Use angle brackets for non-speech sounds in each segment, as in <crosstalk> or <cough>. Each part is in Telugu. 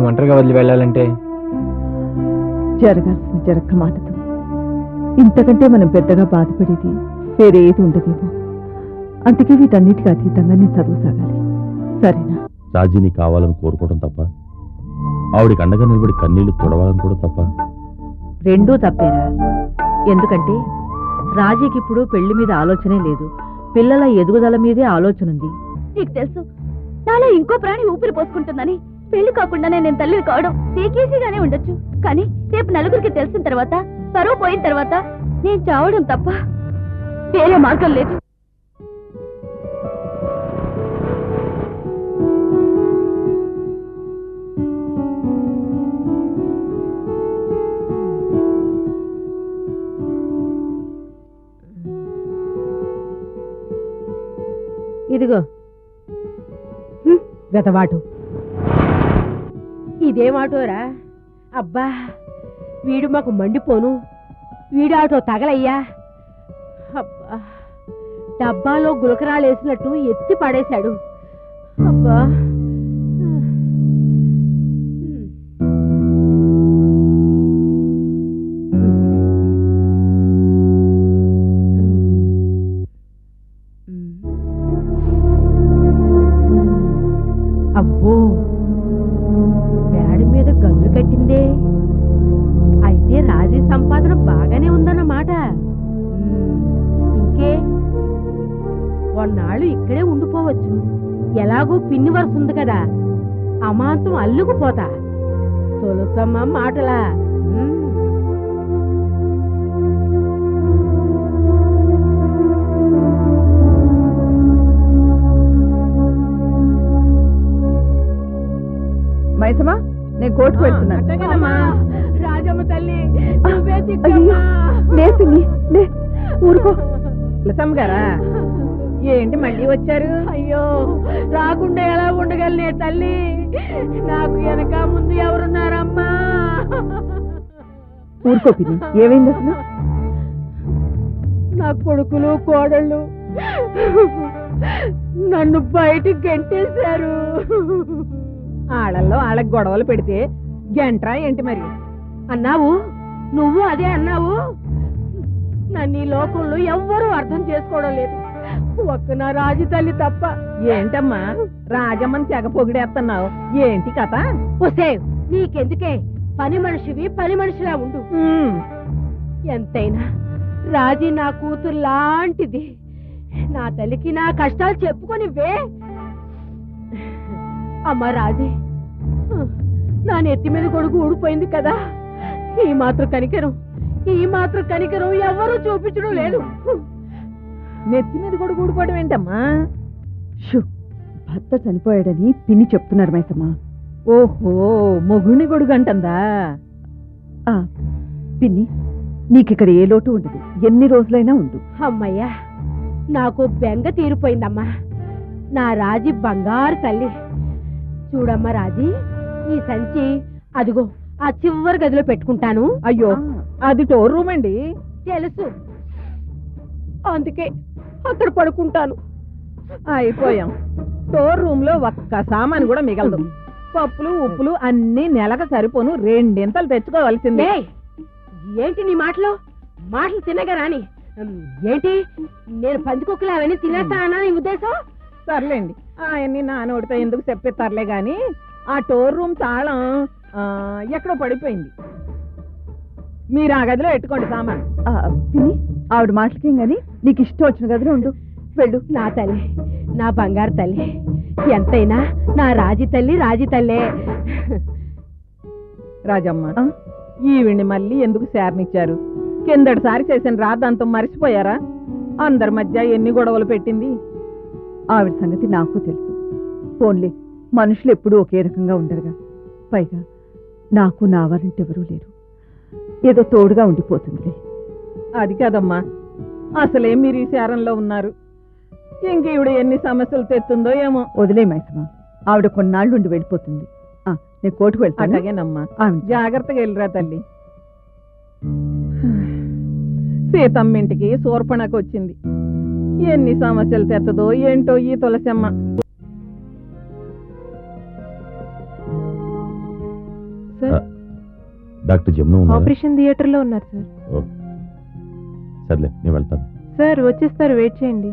నిన్ను ఒంటరిగా వదిలి వెళ్ళాలంటే? జరగాల్సిన జరక్క మాటదు ఇంతకంటే మనం పెద్దగా బాధపడేది వేరే ఏది ఉండదేమో. అందుకే వీటన్నిటికీ అతీతంగా నేను చదువు సాగాలి. సరేనా? రాజీని కావాలని కోరుకోవడం తప్ప ఆవిడికి అండగా నిలబడి కన్నీళ్ళు తొడవాలని కూడా తప్ప. రెండూ తప్పేరా. ఎందుకంటే రాజీకి ఇప్పుడు పెళ్ళి మీద ఆలోచనే లేదు. పిల్లల ఎదుగుదల మీదే ఆలోచన ఉంది నీకు తెలుసు నాలో ఇంకో ప్రాణి ఊపిరి పోసుకుంటుందని పెళ్ళి కాకుండానే నేను తల్లి కావడం నీకేసీగానే ఉండొచ్చు. కానీ రేపు నలుగురికి తెలిసిన తర్వాత పరువు పోయిన తర్వాత నేను చావడం తప్ప వేరే మార్గం లేదు. ఇదిగో. గతవాటు ఇదేమాటోరా? అబ్బా వీడు మాకు మండిపోను. వీడు ఆటో తగలయ్యా. అబ్బా డబ్బాలో గులకరాలు వేసినట్టు ఎత్తి పడేశాడు. అబ్బా. పిన్ని వరుస ఉంది కదా అమాంతం అల్లుకుపోతా తులసమ్మ మాటలా. మైసమా నేను కోర్టుకు వెళ్తున్నాను. రాజమ్మ తల్లి. లే పిన్ని లే ఊరుకో <laughs> గారా ఏంటి మళ్ళీ వచ్చారు? అయ్యో రాకుండా ఎలా ఉండగలనే తల్లి? నాకు వెనక ముందు ఎవరున్నారమ్మా? ఊరుకో పిన్ని ఏమైంది అసలు? నా కొడుకులు కోడళ్ళు నన్ను బయటికి గెంటేశారు. ఆళ్ళల్లో ఆళ్ళకి గొడవలు పెడితే గంట్రా ఏంటి మరి? అన్నావు? నువ్వు అదే అన్నావు? నన్ను ఈ లోకంలో ఎవ్వరూ అర్థం చేసుకోవడం లేదు. ఒక్క నా రాజు తల్లి తప్ప. ఏంటమ్మా? రాజమ్మని తెగ పొగిడేస్తున్నావు ఏంటి కథ? ఒసే నీకెందుకే? పని మనిషివి పని మనిషిలా ఉండు. ఎంతైనా రాజీ నా కూతురు లాంటిది. నా తల్లికి నా కష్టాలు చెప్పుకొనివే అమ్మ రాజీ నా నెత్తి మీద కొడుకు ఊడిపోయింది కదా. ఈ మాత్రం కనికరం. ఈ మాత్రం కనికరం ఎవరూ చూపించడం లేదు. నెత్తి మీద కూడా ఊడిపోవడం ఏంటమ్మా? షూ భర్త చనిపోయాడని పిన్ని చెప్తున్నారు మైసమ్మ. ఓహో మొగుణ్ణి గొడుగంటుందా ఆ, పిన్ని నీకిక్కడ ఏ లోటు ఉండదు. ఎన్ని రోజులైనా ఉండు. అమ్మయ్యా నాకు బెంగ తీరిపోయిందమ్మా. నా రాజీ బంగారు తల్లి. చూడమ్మా రాజీ ఈ సంచి అదిగో ఆ చివరి గదిలో పెట్టుకుంటాను. అయ్యో అది టోర్ రూమ్ అండి. తెలుసు. అందుకే అక్కడ పడుకుంటాను. అయిపోయాం. టోర్ రూమ్లో ఒక్క సామాను కూడా మిగలదు. పప్పులు ఉప్పులు అన్ని నెలకు సరిపోను. రెండింతలు తెచ్చుకోవాల్సిందే. ఏంటి నీ మాటలు? మాటలు తినగా రాని. ఏంటి? నేను పందికొక్కులు అవన్నీ తినేస్తానా నీ ఉద్దేశం? సర్లేండి. ఆయన్ని నా నోటితో ఎందుకు చెప్పిస్తారులే గాని ఆ టోర్ రూమ్ తాళం ఎక్కడో పడిపోయింది. మీరు ఆ గదిలో పెట్టుకోండి సామాన్. పిన్ని ఆవిడ మాటలకేం గాని నీకు ఇష్టం వచ్చిన గదిలో ఉండు. వెళ్ళు. నా తల్లి నా బంగారు తల్లి. ఎంతైనా నా రాజీ తల్లి రాజీ తల్లే. రాజమ్మ ఆ? ఈవిడ్ని మళ్ళీ ఎందుకు శారనిచ్చారు కిందటిసారి చేసిన రాద్దంతం మర్చిపోయారా? అందరి మధ్య ఎన్ని గొడవలు పెట్టింది? ఆవిడ సంగతి నాకు తెలుసు. పోన్లే మనుషులు ఎప్పుడూ ఒకే రకంగా ఉండరుగా. పైగా నాకు నా వారంటే ఎవరూ లేరు. ఏదో తోడుగా ఉండిపోతుందిలే. అది కాదమ్మా. అసలే మీరు ఈ శారంలో ఉన్నారు. ఇంక ఈవిడ ఎన్ని సమస్యలు తెస్తుందో ఏమో. వదిలే మైసమ్మ. ఆవిడ కొన్నాళ్ళు ఉండి వెళ్ళిపోతుంది. ఆ, నేను కోర్టుకు వెళ్తాను. అట్లాగేనమ్మా. ఆవిడ జాగ్రత్తగా వెళ్ళిరా తల్లి. సీతమ్మ ఇంటికి శూర్పణకు వచ్చింది ఎన్ని సమస్యలు తెత్తదో ఏంటో ఈ తులసమ్మ. డాక్టర్ జమున ఉన్నారా ఆపరేషన్ థియేటర్లో ఉన్నారు సార్. సర్లే నేను వెళ్తాను. సార్ వచ్చేస్తారు వెయిట్ చేయండి.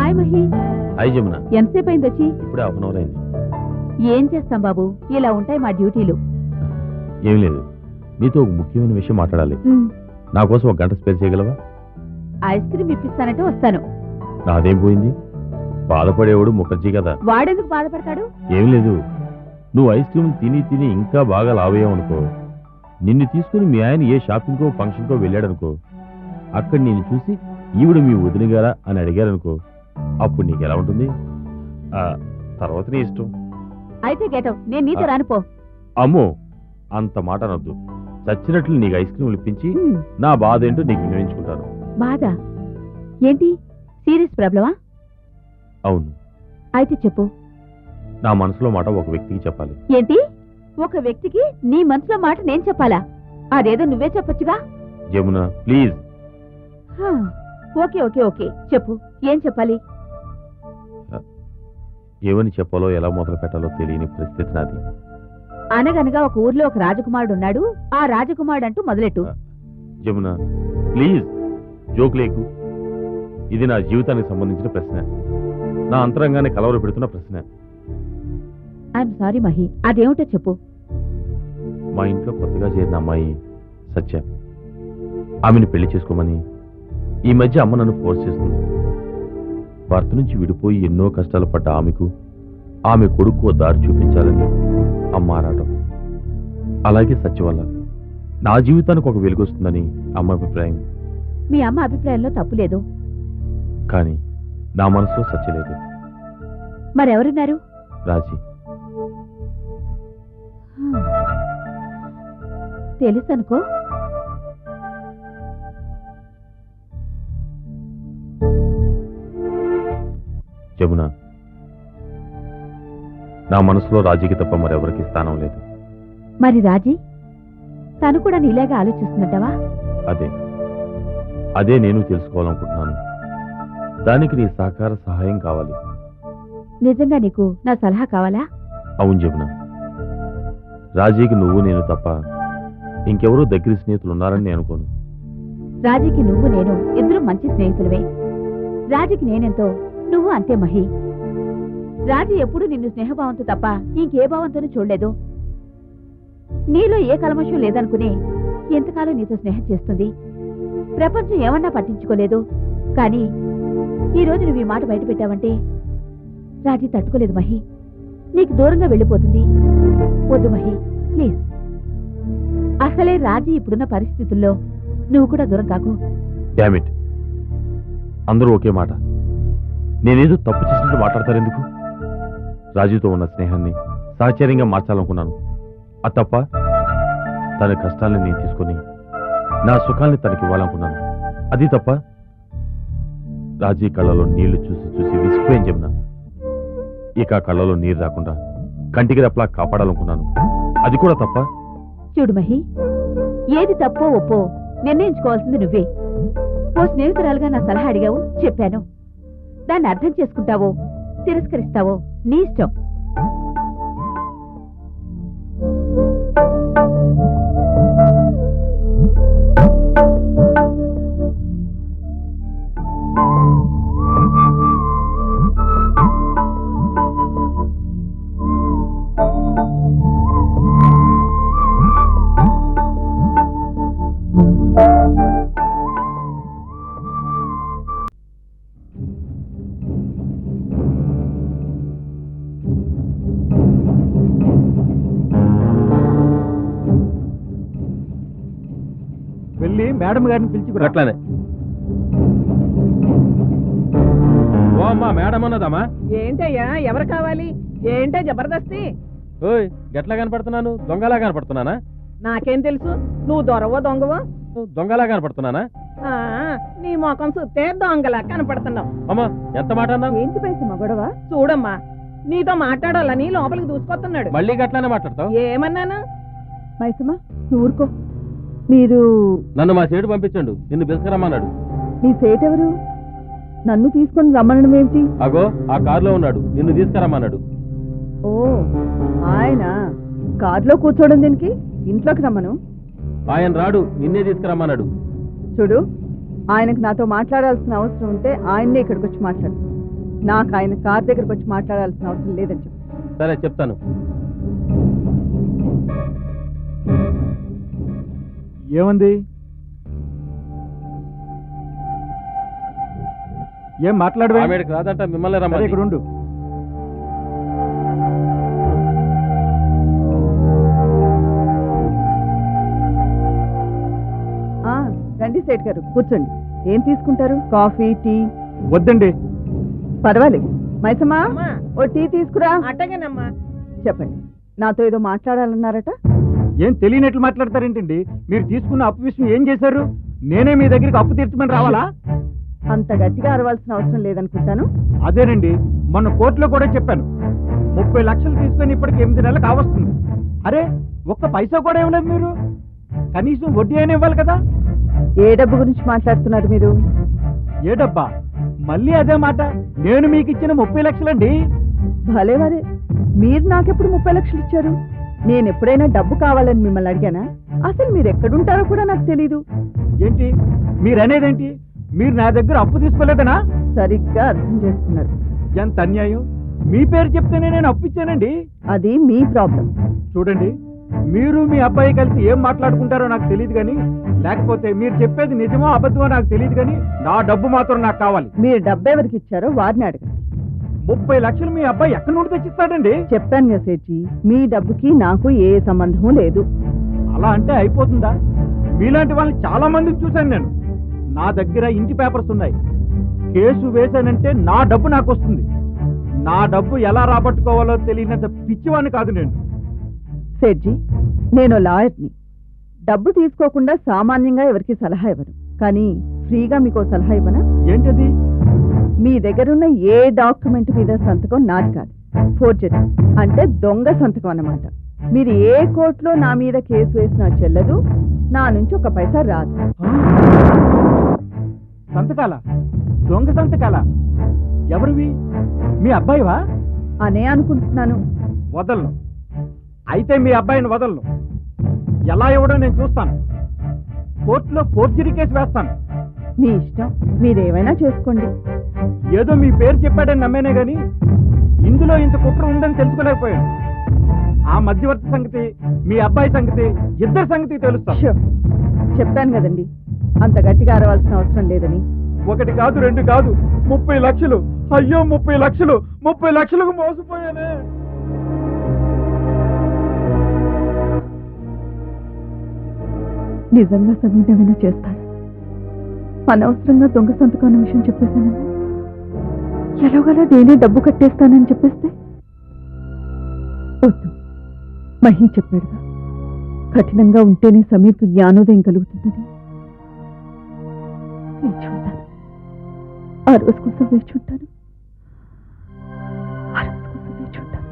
హాయ్ మహి. హాయ్ జమున. ఎంతసేపు అయింది వచ్చి? ఇప్పుడే హాఫ్ అన్ అవర్ అయింది. ఏం చేస్తాం బాబు? ఇలా ఉంటాయి మా డ్యూటీలు. ఏం లేదు. నీతో ఒక ముఖ్యమైన విషయం మాట్లాడాలి. నా కోసం ఒక గంట స్పేర్ చేయగలవా? ఐస్ క్రీమ్ ఇప్పిస్తానంటే వస్తాను. నాదేం పోయింది? బాధపడేవాడు ముఖర్జీ కదా. వాడెందుకు బాధపడతాడు? ఏం లేదు. నువ్వు ఐస్ క్రీమ్ తిని తిని ఇంకా బాగా లావయ్యావనుకో. నిన్ను తీసుకుని మీ ఆయన ఏ షాపింగ్కో ఫంక్షన్కో వెళ్ళాడనుకో. అక్కడ నేను చూసి ఈవిడ మీ వదిన గారా అని అడిగారనుకో. అప్పుడు నీకు ఎలా ఉంటుంది? ఆ, తర్వాత నీ ఇష్టం. అయితే గెటవ్ నేను నీతో రానుపో. అమ్మో అంత మాట అనొద్దు. చచ్చినట్లు నీకు ఐస్ క్రీమ్ ఇప్పించి నా బాధ ఏంటో నీకు వినియోగించుకుంటాను. బాధ? ఏంటి? సీరియస్ ప్రాబ్లమా? అవును. అయితే చెప్పు. నా మనసులో మాట ఒక వ్యక్తికి చెప్పాలి. ఏంటి? ఒక వ్యక్తికి నీ మనసులో మాట నేను చెప్పాలా? అదేదో నువ్వే చెప్పొచ్చుగా? జమున ప్లీజ్. హా, ఓకే ఓకే ఓకే. చెప్పు ఏం చెప్పాలి? ఏమని చెప్పాలో ఎలా మొదలు పెట్టాలో తెలియని పరిస్థితి నాది. అనగనగా ఒక ఊర్లో ఒక రాజకుమారుడు ఉన్నాడు. ఆ రాజకుమారుడు అంటూ మొదలెట్టు జమున ప్లీజ్ జోక్ లేకు. ఇది నా జీవితానికి సంబంధించిన ప్రశ్న. నా అంతరంగాన్ని కలవర పెడుతున్న ప్రశ్న. ఐఎమ్ సారీ మహి అదేమిటో చెప్పు. మా ఇంట్లో కొత్తగా చేరిన అమ్మాయి సత్య. ఆమెను పెళ్ళి చేసుకోమని ఈ మధ్య అమ్మ నన్ను ఫోర్స్ చేస్తుంది. భర్త నుంచి విడిపోయి ఎన్నో కష్టాలు పడ్డ ఆమెకు ఆమె కొడుకు దారి చూపించాలని అమ్మ ఆరాటం అలాగే సత్య వల్ల నా జీవితానికి ఒక వెలుగు వస్తుందని అమ్మ అభిప్రాయం. మీ అమ్మ అభిప్రాయంలో తప్పు లేదు. కానీ నా మనసులో సత్య లేదు. మరెవరున్నారు? రాజీ. తెలుసనుకో. నా మనసులో రాజీకి తప్ప మరెవరికి స్థానం లేదు. మరి రాజీ తను కూడా నీలాగా ఆలోచిస్తున్నట్టవా అదే. అదే నేను తెలుసుకోవాలనుకుంటున్నాను. దానికి నీ సహకార సహాయం కావాలి. నిజంగా నీకు నా సలహా కావాలా? అవును జమున. రాజీకి నువ్వు నేను తప్ప ఇంకెవరూ దగ్గర స్నేహితులు ఉన్నారని నేను అనుకోను. రాజీకి నువ్వు నేను ఇద్దరు మంచి స్నేహితులవే రాజీకి నేనెంతో నువ్వు అంతే మహి. రాజీ ఎప్పుడు నిన్ను స్నేహభావంతో తప్ప ఇంకే భావంతోనూ చూడలేదు. నీలో ఏ కల్మషం లేదనుకుని ఎంతకాలం నీతో స్నేహం చేస్తుంది? ప్రపంచం ఏమన్నా పట్టించుకోలేదు. కానీ ఈ రోజు నువ్వు ఈ మాట బయట పెట్టావంటే రాజీ తట్టుకోలేదు మహి. నీకు దూరంగా వెళ్ళిపోతుంది. వద్దు మహి ప్లీజ్. అసలే రాజీ ఇప్పుడున్న పరిస్థితుల్లో నువ్వు కూడా దూరం కాకు. అందరూ ఒకే మాట. నేనేదో తప్పు చేసినట్టు మాట్లాడతారెందుకు ఎందుకు? రాజుతో ఉన్న స్నేహాన్ని సహచర్యంగా మార్చాలనుకున్నాను. ఆ తప్ప తన కష్టాలను నేను తీసుకొని నా సుఖాన్ని తనకి ఇవ్వాలనుకున్నాను. అది తప్ప రాజీ కళ్ళలో నీళ్ళు చూసి చూసి విసిపోయాను జమున ఇక కళ్ళలో నీరు రాకుండా కంటికి రెప్పలా కాపాడాలనుకున్నాను. అది కూడా తప్ప చూడు మహి ఏది తప్పో ఒప్పో నిర్ణయించుకోవాల్సింది నువ్వే. ఓ స్నేహితురాలుగా నా సలహా అడిగావు చెప్పాను. దాన్ని అర్థం చేసుకుంటావో తిరస్కరిస్తావో నీ వెళ్ళి మేడం గారిని పిలిచి అట్లానే. ఓ అమ్మా మేడం అన్నదమ్మా. ఏంటయ్యా ఎవరు కావాలి? ఏంటే జబర్దస్తి. ఓయ్ గట్లా కనపడుతున్నాను? దొంగలా కనపడుతున్నానా? నాకేం తెలుసు? నువ్వు దొరవో దొంగవో? దొంగలా కనపడుతున్నానా? ఆ, నీ ముఖం సుత్తే దొంగలా కనపడుతున్నావు. అమ్మా ఎంత మాట అన్నావు? ఏంటి పైసమ్మ గొడవ? చూడమ్మా నీతో మాట్లాడాలని లోపలికి దూసుకొస్తున్నాడు. మళ్ళీ గట్లానే మాట్లాడతావు? ఏమన్నాను? మైసమ్మ నువ్వు ఊరుకో. మీరు నన్ను మా సైడు పంపించండు. నిన్ను పిలుచుకురమ్మన్నాడు. మీ సేట్ ఎవరు నన్ను తీసుకొని రమ్మనడం ఏమిటి? అగో ఆ కారులో ఉన్నాడు. నిన్ను తీసుకురమ్మన్నాడు. ఓ ఆయన కారులో కూర్చోవడం దీనికి? ఇంట్లోకి రమ్మను. ఆయన రాడు నిన్నే తీసుకురమ్మన్నాడు. చూడు ఆయనకు నాతో మాట్లాడాల్సిన అవసరం ఉంటే ఆయన్నే ఇక్కడికి వచ్చి మాట్లాడు. నాకు ఆయన కార్ దగ్గరికి వచ్చి మాట్లాడాల్సిన అవసరం లేదని చెప్పు. సరే చెప్తాను. ఏముంది? ఏం మాట్లాడవే? ఆమెడికి రాదంట మిమ్మల్ని సరే, ఇక్కడ రమ్మని ఉండు ఆ, రండి సేట్ గారు కూర్చోండి. ఏం తీసుకుంటారు? Coffee tea? వద్దండి. పర్వాలేదు. మైసమ్మా అమ్మా. ఓ టీ తీసుకురా. అట్టగేనమ్మా. చెప్పండి. నాతో ఏదో మాట్లాడాలన్నారట? ఏం తెలియనట్లు మాట్లాడతారేంటండి? మీరు తీసుకున్న అప్పు విషయం ఏం చేశారు? నేనే మీ దగ్గరికి అప్పు తీర్చమని రావాలా? అంత గట్టిగా అరవాల్సిన అవసరం లేదనుకుంటాను. అదేనండి మొన్న కోర్టులో కూడా చెప్పాను. ముప్పై లక్షలు తీసుకొని ఇప్పటికి ఎనిమిది నెలలు కావస్తుంది అరే ఒక్క పైసా కూడా ఇవ్వలేదు మీరు. కనీసం వడ్డీ అయినా ఇవ్వాలి కదా? ఏ డబ్బు గురించి మాట్లాడుతున్నారు మీరు? ఏ డబ్బా? మళ్ళీ అదే మాట. నేను మీకు ఇచ్చిన ముప్పై లక్షలండి. భలే వరే మీరు నాకెప్పుడు ముప్పై లక్షలు ఇచ్చారు? నేను ఎప్పుడైనా డబ్బు కావాలని మిమ్మల్ని అడిగానా? అసలు మీరు ఎక్కడుంటారో కూడా నాకు తెలీదు. ఏంటి? మీరనేదేంటి? మీరు నా దగ్గర అప్పు తీసుకోలేదనా? సరిగ్గా అర్థం చేసుకున్నారు. ఎంత అన్యాయం? మీ పేరు చెప్తేనే నేను అప్పు ఇచ్చానండి. అది మీ ప్రాబ్లం. చూడండి మీరు మీ అబ్బాయి కలిసి ఏం మాట్లాడుకుంటారో నాకు తెలియదు కానీ లేకపోతే మీరు చెప్పేది నిజమో అబద్ధమో నాకు తెలియదు కానీ నా డబ్బు మాత్రం నాకు కావాలి. మీరు డబ్బు ఎవరికి ఇచ్చారో వారిని అడగండి. ముప్పై లక్షలు మీ అబ్బాయి ఎక్కడి నుండి తెచ్చిస్తాడండి? చెప్పాను కదా సేఠి మీ డబ్బుకి నాకు ఏ సంబంధం లేదు. అలా అంటే అయిపోతుందా? మీలాంటి వాళ్ళని చాలా మందిని చూశాను నేను. నా దగ్గర ఇంటి పేపర్స్ ఉన్నాయి. కేసు వేశానంటే నా డబ్బు నాకు వస్తుంది. నా డబ్బు ఎలా రాబట్టుకోవాలో తెలియనంత పిచ్చివాడిని కాదు నేను. సేట్జీ నేను లాయర్ని. డబ్బు తీసుకోకుండా సామాన్యంగా ఎవరికి సలహా ఇవ్వను. కానీ ఫ్రీగా మీకు సలహా ఇవ్వనా? ఏంటది? మీ దగ్గరున్న ఏ డాక్యుమెంట్ మీద సంతకం నాది కాదు. ఫోర్జరీ అంటే దొంగ సంతకం అన్నమాట. మీరు ఏ కోర్టులో నా మీద కేసు వేసినా చెల్లదు నా నుంచి ఒక పైసా రాదు. సంతకాల? దొంగ సంతకాల? ఎవరివి? మీ అబ్బాయివా? అనే అనుకుంటున్నాను. వదలను. అయితే మీ అబ్బాయిని వదలను. ఎలా ఇవ్వడం నేను చూస్తాను. కోర్టులో ఫోర్జరీ కేసు వేస్తాను. మీ ఇష్టం. మీరేమైనా చేసుకోండి. ఏదో మీ పేరు చెప్పాడని నమ్మేనే గాని ఇందులో ఇంత కుట్ర ఉందని తెలుసుకోలేకపోయాను ఆ మధ్యవర్తి సంగతి మీ అబ్బాయి సంగతి ఇద్దరి సంగతి తెలుస్తాను షో చెప్పాను కదండి. అంత గట్టిగా అరవాల్సిన అవసరం లేదని. ఒకటి కాదు రెండు కాదు ముప్పై లక్షలు. అయ్యో ముప్పై లక్షలు ముప్పై లక్షలకు మోసపోయానే. నిజంగా సమీర్ ఏమైనా చేస్తాడు. అనవసరంగా దొంగ సంతకం అన్న విషయం చెప్పేశాను ఎలాగలా నేనే డబ్బు కట్టేస్తానని చెప్పేస్తే? వద్దు. మహి చెప్పాడుగా. కఠినంగా ఉంటేనే సమీర్కు జ్ఞానోదయం కలుగుతుందని. ఆ రోజు కోసం వేచుంటాను ఆ రోజు కోసం వేచుంటాను